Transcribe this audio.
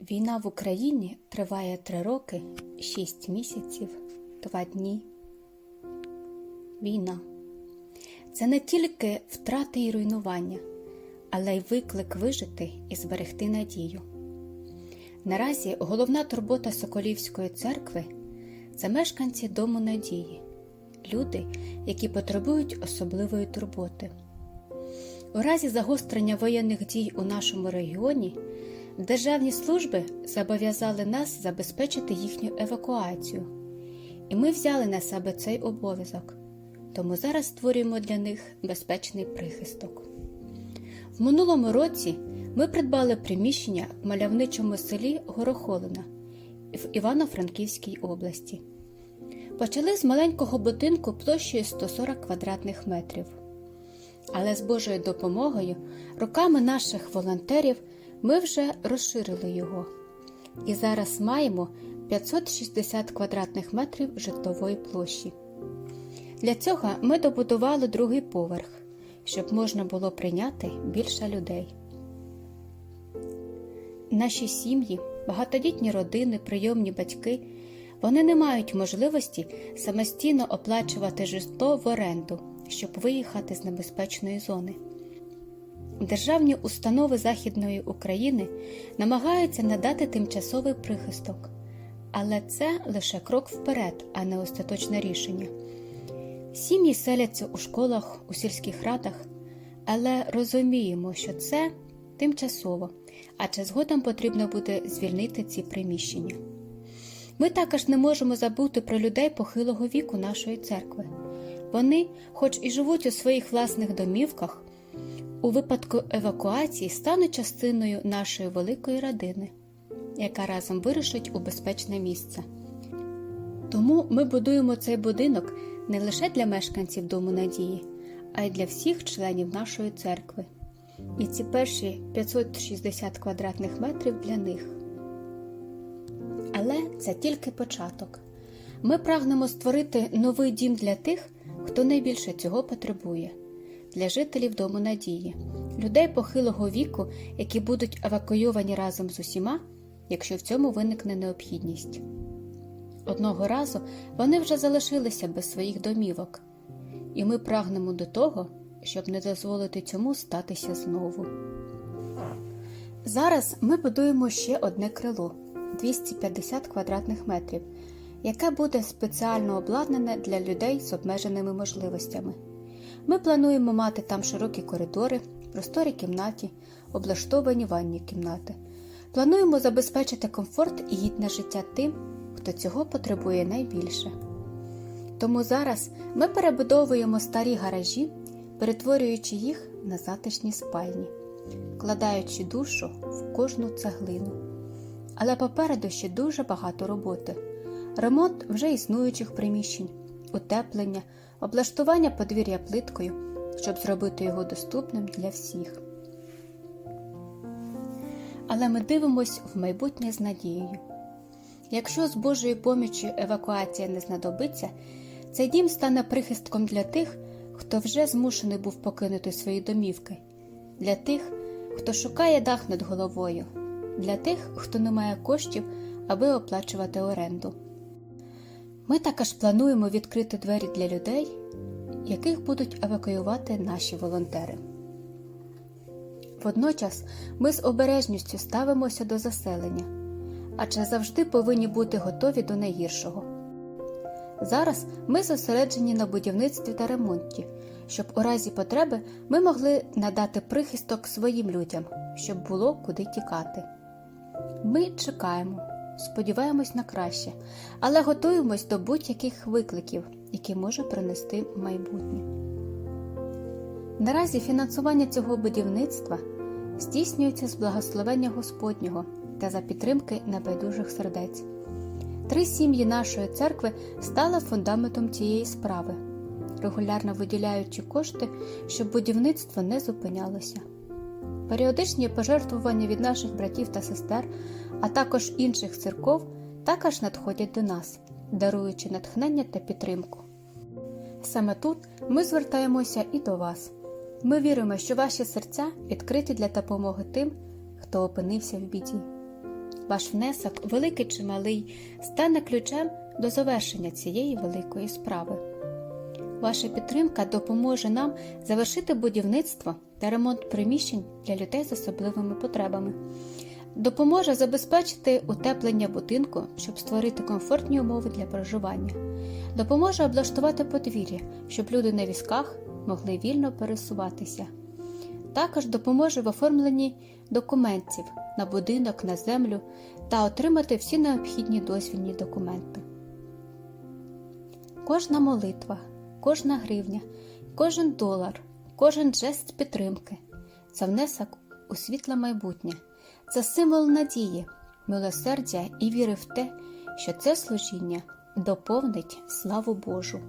Війна в Україні триває три роки, шість місяців, два дні. Війна це не тільки втрати і руйнування, але й виклик вижити і зберегти надію. Наразі головна турбота Соколівської церкви це мешканці Дому Надії, люди, які потребують особливої турботи. У разі загострення воєнних дій у нашому регіоні державні служби зобов'язали нас забезпечити їхню евакуацію, і ми взяли на себе цей обов'язок, тому зараз створюємо для них безпечний прихисток. В минулому році ми придбали приміщення в мальовничому селі Горохолина в Івано-Франківській області. Почали з маленького будинку площею 140 квадратних метрів. Але з Божою допомогою, руками наших волонтерів, ми вже розширили його. І зараз маємо 560 квадратних метрів житлової площі. Для цього ми добудували другий поверх, щоб можна було прийняти більше людей. Наші сім'ї, багатодітні родини, прийомні батьки, вони не мають можливості самостійно оплачувати житло в оренду, щоб виїхати з небезпечної зони. Державні установи Західної України намагаються надати тимчасовий прихисток, але це лише крок вперед, а не остаточне рішення. Сім'ї селяться у школах, у сільських радах, але розуміємо, що це тимчасово, адже згодом потрібно буде звільнити ці приміщення. Ми також не можемо забути про людей похилого віку нашої церкви. Вони, хоч і живуть у своїх власних домівках, у випадку евакуації стануть частиною нашої великої родини, яка разом вирушить у безпечне місце. Тому ми будуємо цей будинок не лише для мешканців Дому Надії, а й для всіх членів нашої церкви. І ці перші 560 квадратних метрів для них. Але це тільки початок. Ми прагнемо створити новий дім для тих, хто найбільше цього потребує, для жителів Дому Надії, людей похилого віку, які будуть евакуйовані разом з усіма, якщо в цьому виникне необхідність. Одного разу вони вже залишилися без своїх домівок, і ми прагнемо до того, щоб не дозволити цьому статися знову. Зараз ми будуємо ще одне крило 250 квадратних метрів, яке буде спеціально обладнане для людей з обмеженими можливостями. Ми плануємо мати там широкі коридори, просторі кімнаті, облаштовані ванні кімнати. Плануємо забезпечити комфорт і гідне життя тим, хто цього потребує найбільше. Тому зараз ми перебудовуємо старі гаражі, перетворюючи їх на затишні спальні, вкладаючи душу в кожну цеглину. Але попереду ще дуже багато роботи: ремонт вже існуючих приміщень, утеплення, облаштування подвір'я плиткою, щоб зробити його доступним для всіх. Але ми дивимось в майбутнє з надією. Якщо з Божою поміччю евакуація не знадобиться, цей дім стане прихистком для тих, хто вже змушений був покинути свої домівки, для тих, хто шукає дах над головою, для тих, хто не має коштів, аби оплачувати оренду. Ми також плануємо відкрити двері для людей, яких будуть евакуювати наші волонтери. Водночас ми з обережністю ставимося до заселення, адже завжди повинні бути готові до найгіршого. Зараз ми зосереджені на будівництві та ремонті, щоб у разі потреби ми могли надати прихисток своїм людям, щоб було куди тікати. Ми чекаємо, сподіваємось на краще, але готуємось до будь-яких викликів, які може принести майбутнє. Наразі фінансування цього будівництва здійснюється з благословення Господнього та за підтримки небайдужих сердець. Три сім'ї нашої церкви стали фундаментом цієї справи, регулярно виділяючи кошти, щоб будівництво не зупинялося. Періодичні пожертвування від наших братів та сестер, а також інших церков, також надходять до нас, даруючи натхнення та підтримку. Саме тут ми звертаємося і до вас. Ми віримо, що ваші серця відкриті для допомоги тим, хто опинився в біді. Ваш внесок, великий чи малий, стане ключем до завершення цієї великої справи. Ваша підтримка допоможе нам завершити будівництво та ремонт приміщень для людей з особливими потребами, допоможе забезпечити утеплення будинку, щоб створити комфортні умови для проживання, допоможе облаштувати подвір'я, щоб люди на візках могли вільно пересуватися. Також допоможе в оформленні документів на будинок, на землю та отримати всі необхідні дозвільні документи. Кожна молитва, кожна гривня, кожен долар, кожен жест підтримки це внесок у світле майбутнє, це символ надії, милосердя і віри в те, що це служіння доповнить славу Божу.